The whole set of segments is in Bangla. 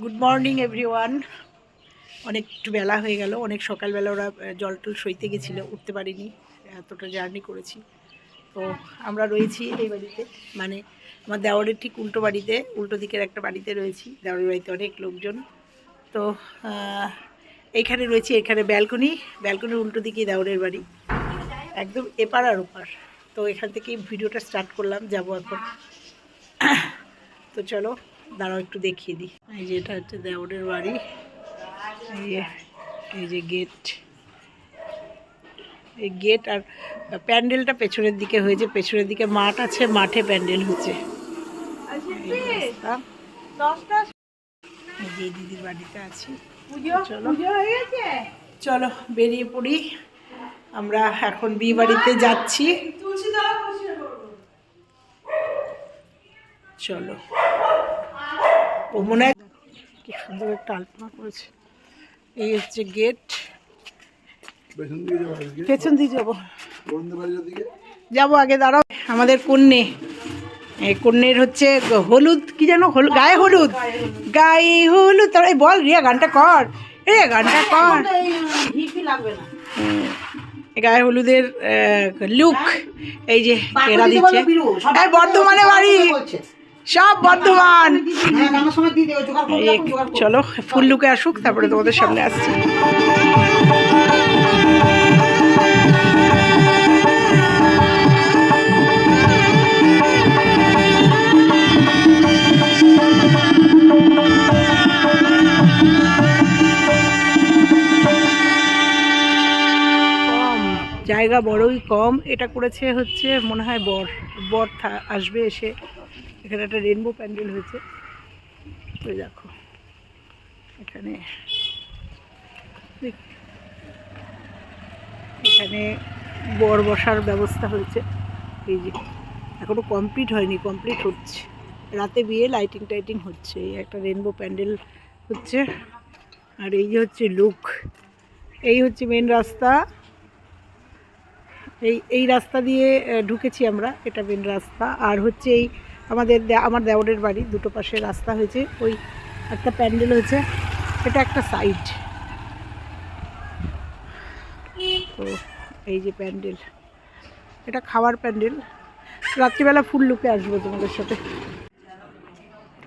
গুড মর্নিং এভরিওয়ান অনেক একটু বেলা হয়ে গেল। অনেক সকালবেলা ওরা জল টল সইতে গেছিল উঠতে পারিনি। এতটা জার্নি করেছি। তো আমরা রয়েছি এই বাড়িতে। মানে আমার দেওয়ারের ঠিক উল্টো বাড়িতে উল্টো দিকের একটা বাড়িতে রয়েছি। দেওয়ারের বাড়িতে অনেক লোকজন। তো আহ, এইখানে রয়েছি এখানে ব্যালকনি ব্যালকনির উল্টো দিকে দেওয়ারের বাড়ি। একদম এপার আর ওপার। তো এখান থেকেই ভিডিওটা স্টার্ট করলাম যাব এখন। তো চলো। দাঁড়াও একটু দেখিয়ে দিই। এই যে এটা হচ্ছে দেওরের বাড়ি। এই যে এই যে গেট। এই গেট আর প্যান্ডেলটা পেছনের দিকে হয়েছে। পেছনের দিকে মাঠ আছে মাঠে প্যান্ডেল হচ্ছে। যে দিদির বাড়িতে আছি। চলো। চলো বেরিয়ে পড়ি। আমরা এখন বিয়ে বাড়িতে যাচ্ছি। চলো। ও মনে হয় কি সুন্দর একটা আলপনা করেছে। এই হচ্ছে গেট পেছন দিয়ে যাব যাব। আগে দাঁড়াও। আমাদের কন্যে। এই কন্যের হচ্ছে হলুদ কি যেন হলুদ গায়ে হলুদ। গায়ে হলুদ তার এই বল রিয়া গানটা কর। রে গানটা কর। গায়ে হলুদের লুক এই যে এরা দিচ্ছে। বর্ধমানে বাড়ি। সব বর্ধমান চলো ফুল লুকে আসুক তারপরে তোমাদের সামনে আসছি। কম জায়গা বড়ই কম। এটা করেছে হচ্ছে মনে হয় বর। বর থা- আসবে এসে। এখানে একটা রেনবো প্যান্ডেল হয়েছে। তো দেখো, এখানে এখানে বর বসার ব্যবস্থা হয়েছে। এই যে, এখনও কমপ্লিট হয়নি কমপ্লিট হচ্ছে। রাতে বিয়ে লাইটিং টাইটিং হচ্ছে। এই একটা রেনবো প্যান্ডেল হচ্ছে। আর এই যে হচ্ছে লুক এই হচ্ছে মেন রাস্তা। এই এই রাস্তা দিয়ে ঢুকেছি আমরা, এটা মেন রাস্তা। আর হচ্ছে এই আমাদের আমার দেওরের বাড়ি, দুটো পাশে রাস্তা হয়েছে। ওই একটা প্যান্ডেল হয়েছে। এটা একটা সাইড। তো এই যে প্যান্ডেল। এটা খাওয়ার প্যান্ডেল। রাত্রিবেলা ফুল লুকে আসব তোমাদের সাথে।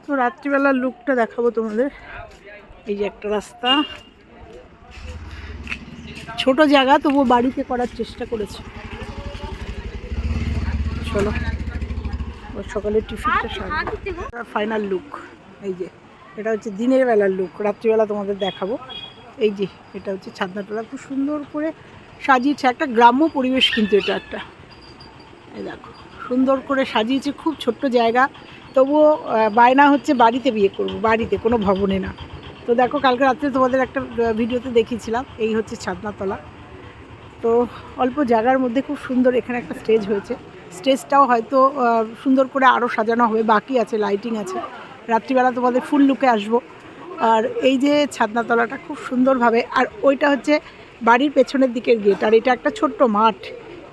তো রাত্রিবেলার লুকটা দেখাবো তোমাদের। এই যে একটা রাস্তা। ছোট জায়গা, তবুও বাড়িতে করার চেষ্টা করেছে। চলো। সকালের টিফিনটা ফাইনাল লুক এই যে। এটা হচ্ছে দিনের বেলার লুক রাত্রিবেলা তোমাদের দেখাবো। এই যে এটা হচ্ছে ছাদনাটোলা খুব সুন্দর করে সাজিয়েছে। একটা গ্রাম্য পরিবেশ কিন্তু এটা একটা। এই দেখো সুন্দর করে সাজিয়েছে। খুব ছোট্ট জায়গা। তবুও বায়না হচ্ছে বাড়িতে বিয়ে করব বাড়িতে কোনো ভবনে না। তো দেখো কালকে রাত্রে তোমাদের একটা ভিডিওতে দেখিয়েছিলাম। এই হচ্ছে ছাদনাতলা। তো অল্প জায়গার মধ্যে খুব সুন্দর এখানে একটা স্টেজ হয়েছে। স্টেজটাও হয়তো সুন্দর করে আরও সাজানো হবে, বাকি আছে লাইটিং আছে। রাত্রিবেলা তোমাদের ফুল লুকে আসব। আর এই যে ছাদনাতলাটা খুব সুন্দরভাবে, আর ওইটা হচ্ছে বাড়ির পেছনের দিকের গেট আর এটা একটা ছোট্ট মাঠ।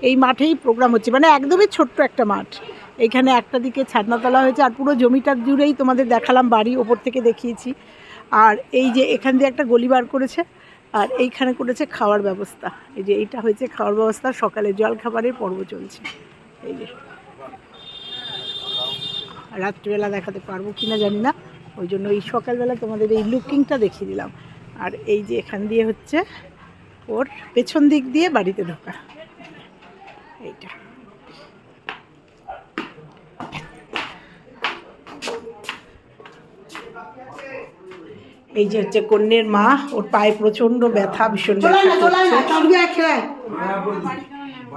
এই মাঠেই প্রোগ্রাম হচ্ছে মানে একদমই ছোট্ট একটা মাঠ। এইখানে একটা দিকে ছাদনাতলা হয়েছে, আর পুরো জমিটার জুড়েই তোমাদের দেখালাম, বাড়ি ওপর থেকে দেখিয়েছি। আর এই যে এখান দিয়ে একটা গলি বার করেছে, আর এইখানে করেছে খাওয়ার ব্যবস্থা। এই যে এইটা হয়েছে খাওয়ার ব্যবস্থা, সকালে জল খাবারের পর্ব চলছে। এই যে। রাত্রিবেলা দেখাতে পারব কি না জানি না। ওই জন্য এই সকালবেলা তোমাদের এই লুকিংটা দেখিয়ে দিলাম। আর এই যে এখান দিয়ে হচ্ছে ওর পেছন দিক দিয়ে বাড়িতে ঢোকা। এইটা। এই যে হচ্ছে কন্যের মা ওর পায়ে প্রচণ্ড ব্যথা ভীষণ ব্যথা।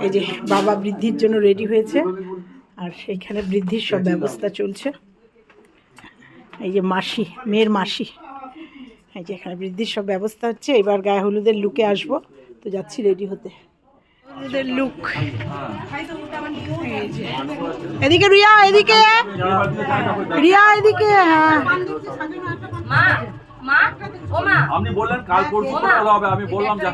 এই যে বাবা বৃদ্ধির জন্য রেডি হয়েছে। আর সেইখানে বৃদ্ধির সব ব্যবস্থা চলছে। এই যে মাসি মেয়ের মাসি। এই যে এখানে বৃদ্ধির সব ব্যবস্থা হচ্ছে। এবার গায়ে হলুদের লুকে আসব। তো যাচ্ছি রেডি হতে। হলুদের লুক এই যে এদিকে রিয়া এদিকে। রিয়া এদিকে। হ্যাঁ। মা মা ও মা আপনি বললেন কাল পরশু ওমা। কথা হবে আমি বললাম যা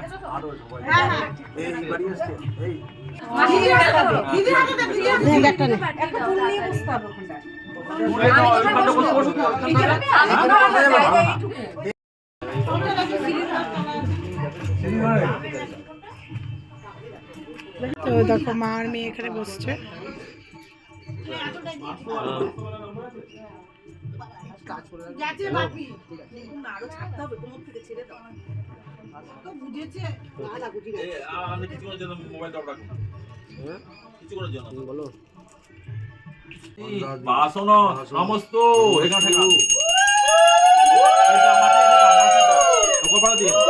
মাসি দিদি নে, ব্যাগটা নে। একটা ফুল নিয়ে বসতে হবে ওখানটায়। তুলে নাও, ওইখানটা বসে বসে। আমি তো আমার জায়গা এইটুকু। তো দেখো মা আর মেয়ে এখানে বসছে এ, আ- আমি কিছুক্ষণের জন্য মোবাইলটা off রাখুন। কিছুক্ষণের জন্য। এই বাসন সমস্ত এখানে থেকে। এটা থেকে দাও।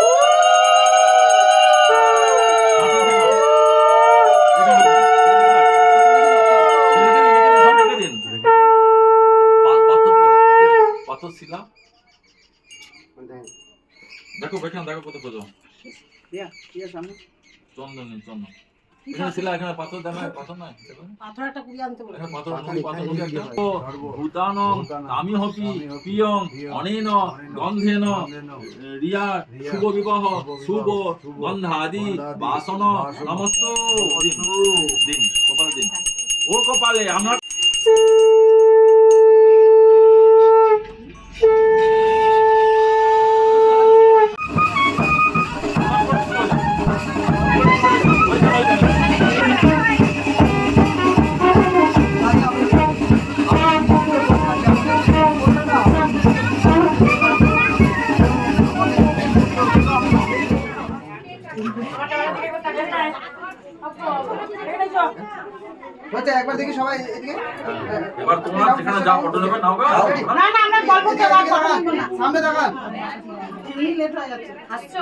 দেখো কত চন্দন নেই চন্দন। এখানে এখানে পাথর দেয় না পাথর নাই দেখো। এখানে পাথর আমি হপি পিয়ং অনেন গন্ধেন রিয়া শুভ বিবাহ শুভ গন্ধাদি বাসন সমস্ত দিন দিন কপালে দিন। ওর কপালে আমার যেখানে যাও অটো নেবে নাও গা। না না আমরা গল্প সামনে দেখান। আসছো?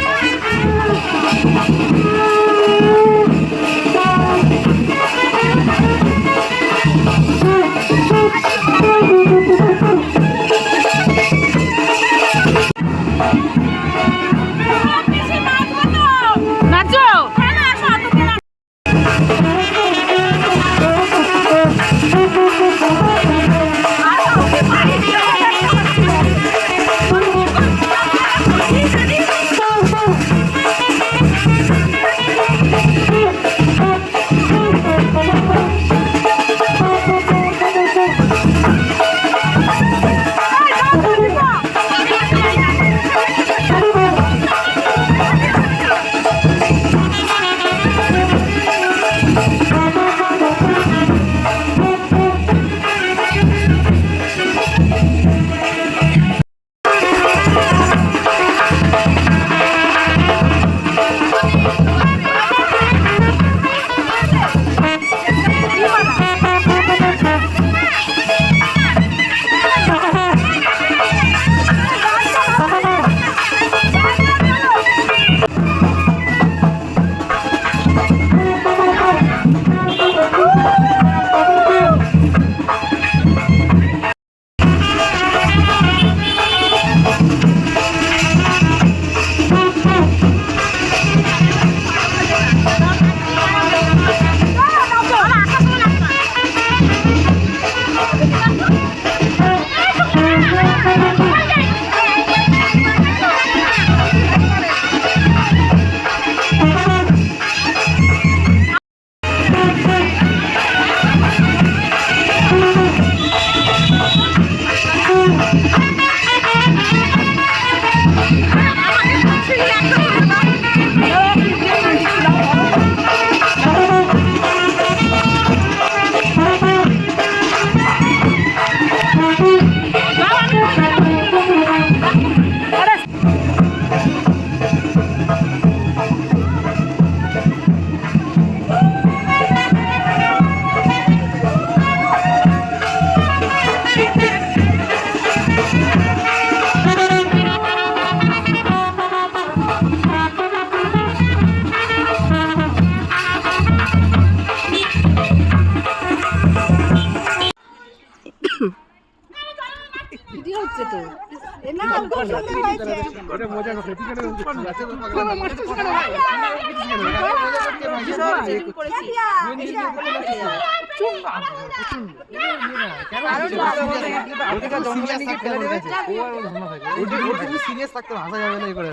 সিরিয়াস থাকতে ভাষা যাবে না এ করে।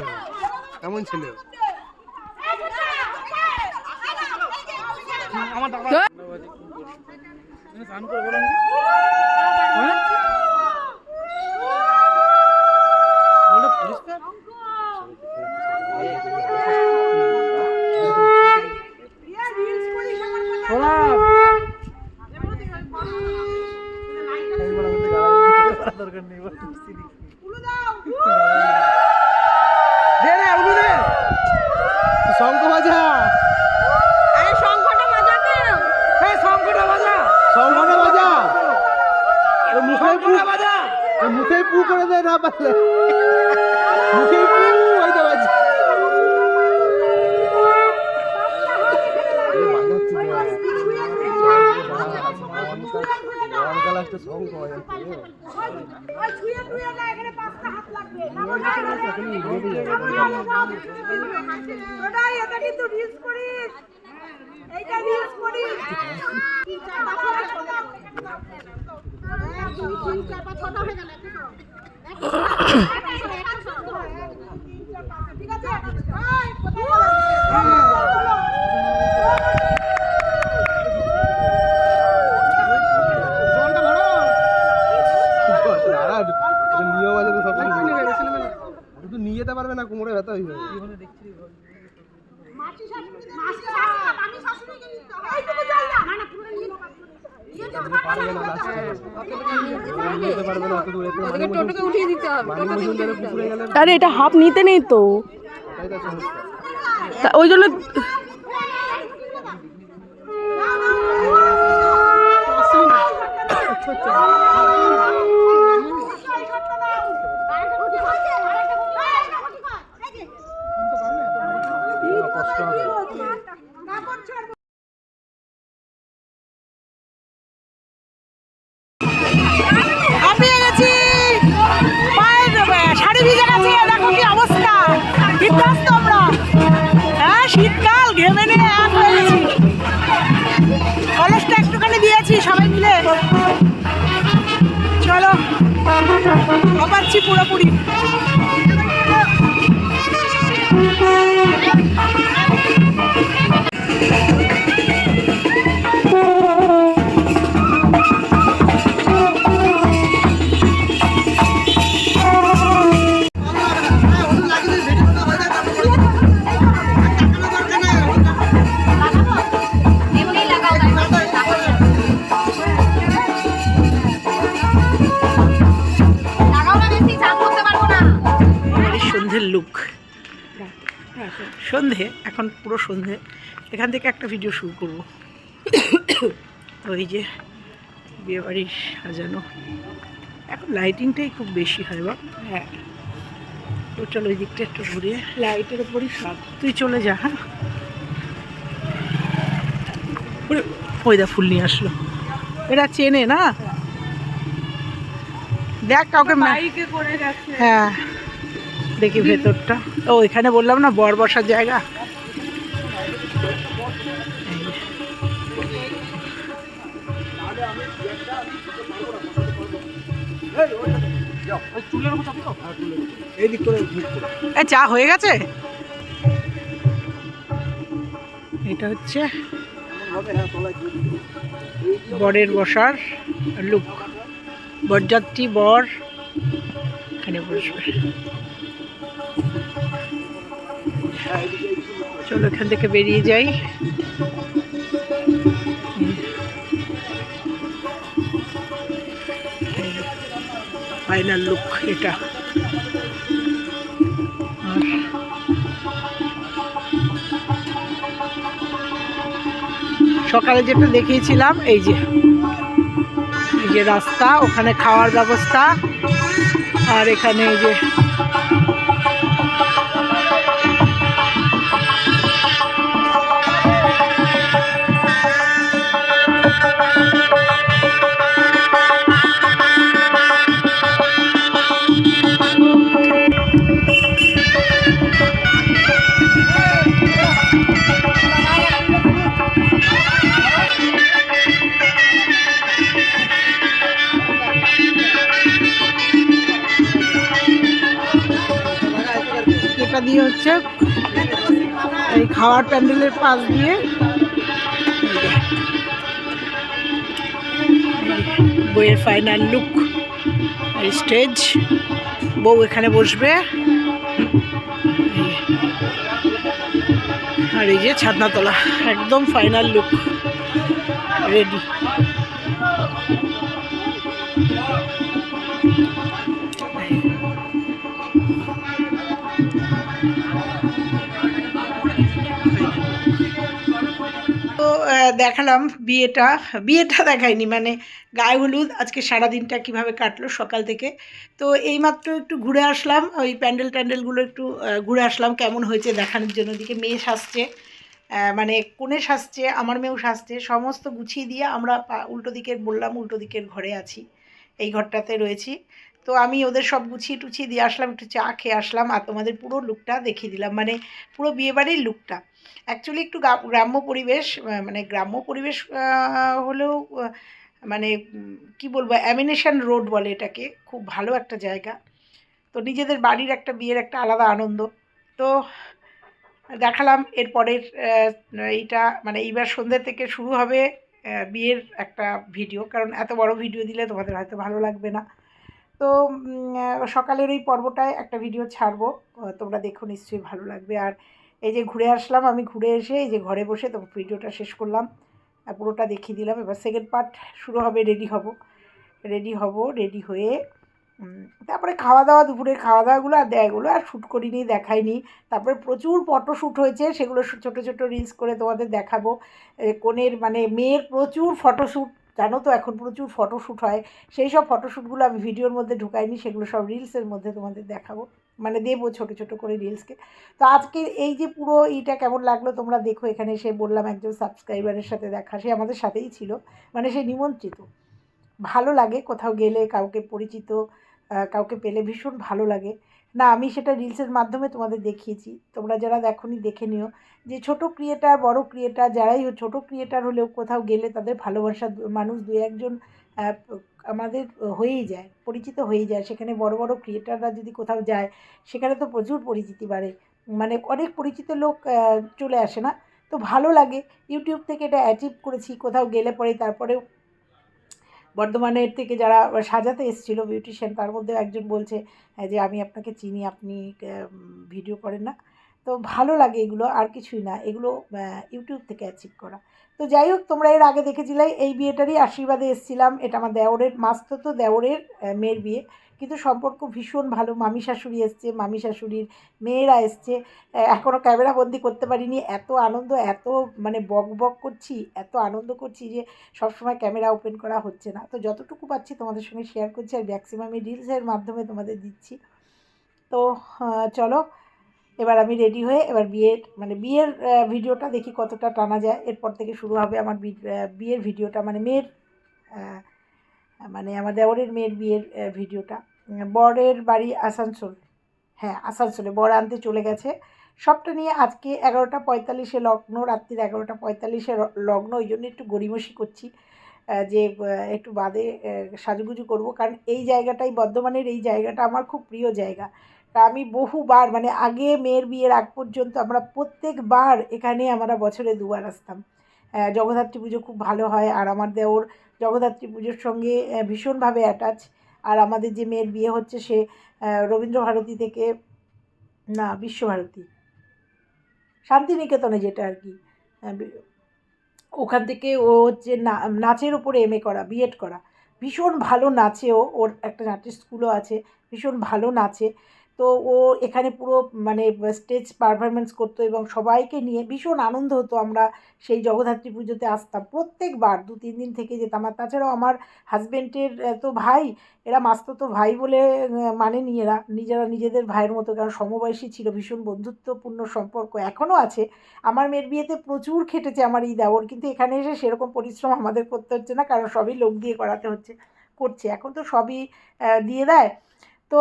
ছিল শঙ্খ বাজা আরে শঙ্খটা বাজা কেন শঙ্খটা বাজা মুখে পু এ মুখে পু করে দেয় না পারলে মুখে পু ওই তো বাজা ওটাই এটা কিন্তু রিলস করিস এইটা রিলস করিস ঠিক আছে নিয়ে যেতে পারবে না কোমরে ব্যথা হয়ে যাবে মাসি শাশুড়ি মাসি শাশুড়ি আমি শাশুড়িকে নিতে হয় এইটুকু জল না না না পুরো নিয়ে নিয়ে যেতে পারবে না নিতে পারবে না অত দূরে টোটোকে উঠিয়ে দিতে হবে আরে এটা হাফ নিতে নেই তা ওই জন্য পুরোপুরি সন্ধে এখন পুরো সন্ধে। এখান থেকে একটা ভিডিও শুরু করব। ওই যে বিয়েবাড়ি সাজানো। এখন লাইটিংটাই খুব বেশি হয় বা হ্যাঁ। তো চলো ওই দিকটা একটু ঘুরে লাইটের উপরই সব। তুই চলে যা হ্যাঁ? ওই ফুল নিয়ে আসলো। এরা চেনে না? দেখ কাউকে হ্যাঁ। দেখি ভেতরটা। ও, এখানে বললাম না, বর বসার জায়গা? চা হয়ে গেছে? এটা হচ্ছে বরের বসার লুক। বরযাত্রী বর এখানে বসবে। চলো এখান থেকে বেরিয়ে যাই। ফাইনাল লুক এটা। সকালে যেটা দেখিয়েছিলাম, এই যে এই যে রাস্তা, ওখানে খাওয়ার ব্যবস্থা, আর এখানে এই যে এই খাওয়ার প্যান্ডেলের পাশ দিয়ে। বইয়ের ফাইনাল লুক স্টেজ বউ এখানে বসবে। আর এই যে ছাদনাতলা, একদম ফাইনাল লুক রেডি দেখালাম বিয়েটা। বিয়েটা দেখাইনি মানে গায়ে হলুদ। আজকে সারা দিনটা কীভাবে কাটলো সকাল থেকে। তো এইমাত্র একটু ঘুরে আসলাম, ওই প্যান্ডেল ট্যান্ডেলগুলো একটু ঘুরে আসলাম, কেমন হয়েছে দেখানোর জন্য। ওদিকে মেয়ে সাজছে মানে কোণে সাজছে, আমার মেয়েও সাজছে। সমস্ত গুছিয়ে দিয়ে আমরা উল্টো দিকের বললাম, উল্টো দিকের ঘরে আছি, এই ঘরটাতে রয়েছি। তো আমি ওদের সব গুছিয়ে টুছিয়ে দিয়ে আসলাম, একটু চা খেয়ে আসলাম, আর তোমাদের পুরো লুকটা দেখিয়ে দিলাম। মানে পুরো বিয়েবাড়ির লুকটা অ্যাকচুয়ালি একটু গ্রাম্য পরিবেশ মানে গ্রাম্য পরিবেশ হলেও মানে কি বলব অ্যামিনেশন রোড বলে এটাকে, খুব ভালো একটা জায়গা। তো নিজেদের বাড়ির একটা বিয়ের একটা আলাদা আনন্দ। তো দেখালাম এরপরের এইটা মানে এইবার সন্ধ্যে থেকে শুরু হবে বিয়ের একটা ভিডিও, কারণ এত বড় ভিডিও দিলে তোমাদের হয়তো ভালো লাগবে না। তো সকালের ওই পর্বটায় একটা ভিডিও ছাড়বো তোমরা দেখো নিশ্চয়ই ভালো লাগবে। আর এই যে ঘুরে আসলাম, আমি ঘুরে এসে এই যে ঘরে বসে তো ভিডিওটা শেষ করলাম। পুরোটা দেখিয়ে দিলাম। এবার সেকেন্ড পার্ট শুরু হবে রেডি হব। রেডি হব রেডি হয়ে তারপরে খাওয়া দাওয়া দুপুরে খাওয়া দাওয়াগুলো আর দেয়গুলো আর শ্যুট করিনি, দেখাইনি। তারপরে প্রচুর ফটো শ্যুট হয়েছে, সেগুলো ছোটো ছোটো রিলস করে তোমাদের দেখাবো। কনের মানে মেয়ের প্রচুর ফটোশ্যুট জানো তো এখন প্রচুর ফটোশ্যুট হয়। সেই সব ফটোশ্যুটগুলো আমি ভিডিওর মধ্যে ঢুকাইনি, সেগুলো সব রিলসের মধ্যে তোমাদের দেখাবো। মানে দেবো ছোটো ছোটো করে রিলসকে তো আজকে এই যে পুরো এইটা কেমন লাগল তোমরা দেখো এখানে সে বললাম একজন সাবস্ক্রাইবারের সাথে দেখা, সে আমাদের সাথেই ছিল মানে সে নিমন্ত্রিত। ভালো লাগে কোথাও গেলে, কাউকে পরিচিত কাউকে পেলে ভীষণ ভালো লাগে। না, আমি সেটা রিলসের মাধ্যমে তোমাদের দেখিয়েছি, তোমরা যারা দেখোনি দেখে নিও। যে ছোট ক্রিয়েটার বড় ক্রিয়েটার যারাই হোক, ছোটো ক্রিয়েটার হলেও কোথাও গেলে তাদের ভালোবাসা মানুষ দু একজন আমাদের হয়েই যায় পরিচিত হয়েই যায়। সেখানে বড় বড় ক্রিয়েটাররা যদি কোথাও যায় সেখানে তো প্রচুর পরিচিতি বাড়ে। মানে অনেক পরিচিত লোক চলে আসে না। তো ভালো লাগে। ইউটিউব থেকে এটা অ্যাচিভ করেছি। কোথাও গেলে পরে তারপরেও বর্ধমানের থেকে যারা সাজাতে এসেছিল বিউটিশিয়ান তার মধ্যে একজন বলছে আহ, যে আমি আপনাকে চিনি আপনি ভিডিও করেন না। তো ভালো লাগে এগুলো, আর কিছুই না। এগুলো ইউটিউব থেকে অ্যাচিভ করা। তো যাই হোক, তোমরা এর আগে দেখেছিলে, এই বিয়েটারই আশীর্বাদে এসেছিলাম। এটা আমার দেওরের, মাস্ত তো দেওরের মেয়ের বিয়ে। কিন্তু সম্পর্ক ভীষণ ভালো। মামি শাশুড়ি এসছে, মামি শাশুড়ির মেয়েরা এসছে। এখনও ক্যামেরা বন্দি করতে পারিনি। এত আনন্দ, এত মানে বক বক করছি, এত আনন্দ করছি যে সবসময় ক্যামেরা ওপেন করা হচ্ছে না। তো যতটুকু পাচ্ছি তোমাদের সঙ্গে শেয়ার করছি, আর ম্যাক্সিমাম রিলসের মাধ্যমে তোমাদের দিচ্ছি। তো চলো এবার আমি রেডি হয়ে এবার বিয়ের মানে বিয়ের ভিডিওটা দেখি কতটা টানা যায়। এরপর থেকে শুরু হবে আমার বিয়ের ভিডিওটা মানে মেয়ের মানে আমার দেওরের মেয়ের বিয়ের ভিডিওটা। বরের বাড়ি আসানসোল। হ্যাঁ আসানসোলে বর আনতে চলে গেছে। সবটা নিয়ে আজকে এগারোটা পঁয়তাল্লিশে লগ্ন, রাত্রির এগারোটা পঁয়তাল্লিশে লগ্ন, ওই জন্য একটু গড়িমসি করছি যে একটু বাদে সাজুগুজু করব। কারণ এই জায়গাটাই, বর্ধমানের এই জায়গাটা আমার খুব প্রিয় জায়গা। তা আমি বহুবার মানে আগে মেয়ের বিয়ের আগ পর্যন্ত আমরা প্রত্যেকবার এখানে আমরা বছরে দুবার আসতাম। জগদ্ধাত্রী পুজো খুব ভালো হয় আর আমার দেওর জগদ্ধাত্রী পুজোর সঙ্গে ভীষণভাবে অ্যাটাচ আর আমাদের যে মেয়ের বিয়ে হচ্ছে সে রবীন্দ্রভারতী থেকে, না, বিশ্বভারতী। শান্তিনিকেতনে যেটা আর কি ওখান থেকে ও হচ্ছে না- নাচের উপরে এম এ করা বিএড করা। ভীষণ ভালো নাচেও ওর একটা নাচের স্কুলও আছে, ভীষণ ভালো নাচে। তো ও এখানে পুরো মানে স্টেজ পারফরমেন্স করতো এবং সবাইকে নিয়ে ভীষণ আনন্দ হতো আমরা সেই জগদ্ধাত্রী পুজোতে আসতাম। প্রত্যেকবার দু, তিন দিন থেকে যেতাম। আর তাছাড়াও আমার হাজব্যান্ডের তো ভাই, এরা মাস্ত তো ভাই বলে মানে এরা। নিজেরা নিজেদের ভাইয়ের মতো, কারণ সমবয়সী ছিল, ভীষণ বন্ধুত্বপূর্ণ সম্পর্ক এখনও আছে। আমার মেয়ের বিয়েতে প্রচুর খেটেছে আমার এই দেওর, কিন্তু এখানে এসে সেরকম পরিশ্রম আমাদের করতে হচ্ছে না, কারণ সবই লোক দিয়ে করাতে হচ্ছে, করছে। এখন তো সবই দিয়ে দেয়। তো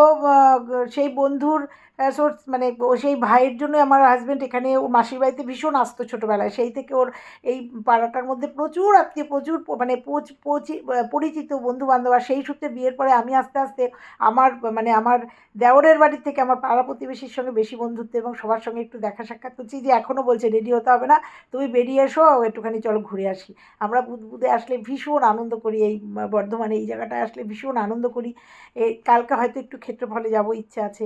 সেই বন্ধুর সোর্স মানে সেই ভাইয়ের জন্য আমার হাজব্যান্ড এখানে, ও মাসির বাড়িতে ভীষণ আসতো ছোটোবেলায়। সেই থেকে ওর এই পাড়াটার মধ্যে প্রচুর আত্মীয়, প্রচুর মানে পরিচিত বন্ধু বান্ধব আর সেই সূত্রে বিয়ের পরে আমি আস্তে আস্তে আমার মানে আমার দেওরের বাড়ি থেকে আমার পাড়া প্রতিবেশীর সঙ্গে বেশি বন্ধুত্ব এবং সবার সঙ্গে একটু দেখা সাক্ষাৎ করছি যে এখনও বলছে রেডি হতে হবে না, তুমি বেরিয়ে এসো, একটুখানি চলো ঘুরে আসি। আমরা বুধবুধে আসলে ভীষণ আনন্দ করি এই বর্ধমানে এই জায়গাটায় আসলে ভীষণ আনন্দ করি। কালকে হয়তো একটু ক্ষেত্রফলে যাব, ইচ্ছে আছে।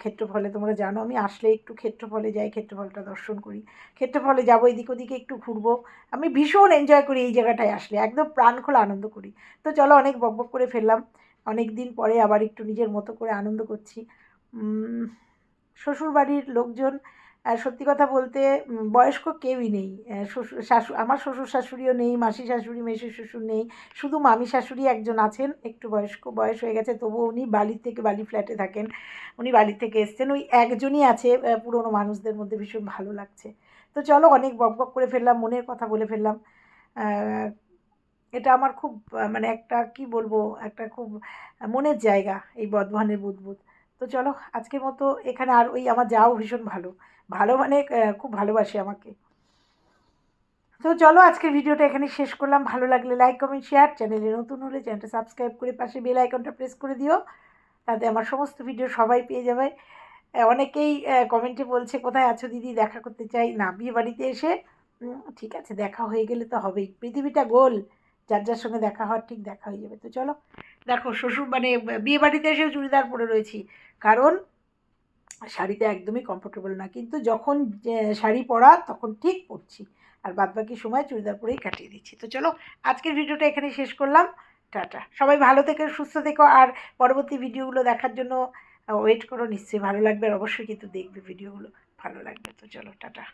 ক্ষেত্রফলে তোমরা জানো, আমি আসলে একটু ক্ষেত্রফলে যাই, ক্ষেত্রফলটা দর্শন করি। ক্ষেত্রফলে যাব এদিক ওদিকে একটু ঘুরবো। আমি ভীষণ এনজয় করি এই জায়গাটায় আসলে, একদম প্রাণ খোলা আনন্দ করি। তো চলো অনেক বক বক করে ফেললাম, অনেক দিন পরে আবার একটু নিজের মতো করে আনন্দ করছি। শ্বশুরবাড়ির লোকজন সত্যি কথা বলতে বয়স্ক কেউই নেই। শ্বশুর, শাশু, আমার শ্বশুর শাশুড়িও নেই, মাসি শাশুড়ি মেসো শ্বশুর নেই। শুধু মামি শাশুড়ি একজন আছেন, একটু বয়স্ক, বয়স হয়ে গেছে, তবুও উনি বালির থেকে বালি ফ্ল্যাটে থাকেন। উনি বালি থেকে এসছেন। ওই একজনই আছে পুরনো মানুষদের মধ্যে ভীষণ ভালো লাগছে। তো চলো, অনেক বক বক করে ফেললাম, মনের কথা বলে ফেললাম। এটা আমার খুব মানে একটা, কি বলব, একটা খুব মনের জায়গা, এই বর্ধমানের বুদবুদ। তো চলো, আজকের মতো এখানে আর ওই আমার যাও ভীষণ ভালো। ভালো মানে খুব ভালোবাসে আমাকে। তো চলো, আজকের ভিডিওটা এখানে শেষ করলাম। ভালো লাগলে লাইক কমেন্ট শেয়ার চ্যানেলে নতুন হলে চ্যানেলটা সাবস্ক্রাইব করে পাশে বেল আইকনটা প্রেস করে দিও। তাতে আমার সমস্ত ভিডিও সবাই পেয়ে যাবে। অনেকেই কমেন্টে বলছে, কোথায় আছো দিদি? দেখা করতে চাই। না, বিয়ে বাড়িতে এসে ঠিক আছে, দেখা হয়ে গেলে তো হবেই। পৃথিবীটা গোল। যার যার সঙ্গে দেখা হওয়ার ঠিক দেখা হয়ে যাবে। তো চলো, দেখো শ্বশুর মানে বিয়ে বাড়িতে এসেও চুড়িদার পরে রয়েছি। কারণ শাড়িতে একদমই কমফোর্টেবল না। কিন্তু যখন শাড়ি পরা তখন ঠিক পরছি। আর বাদ বাকি সময় চুড়িদার পরেই কাটিয়ে দিচ্ছি। তো চলো, আজকের ভিডিওটা এখানে শেষ করলাম। টাটা। সবাই ভালো থেকো, সুস্থ থেকো। আর পরবর্তী ভিডিওগুলো দেখার জন্য ওয়েট করো। নিশ্চয়ই ভালো লাগবে। আর অবশ্যই কিন্তু দেখবে ভিডিওগুলো। ভালো লাগবে। তো চলো, টাটা।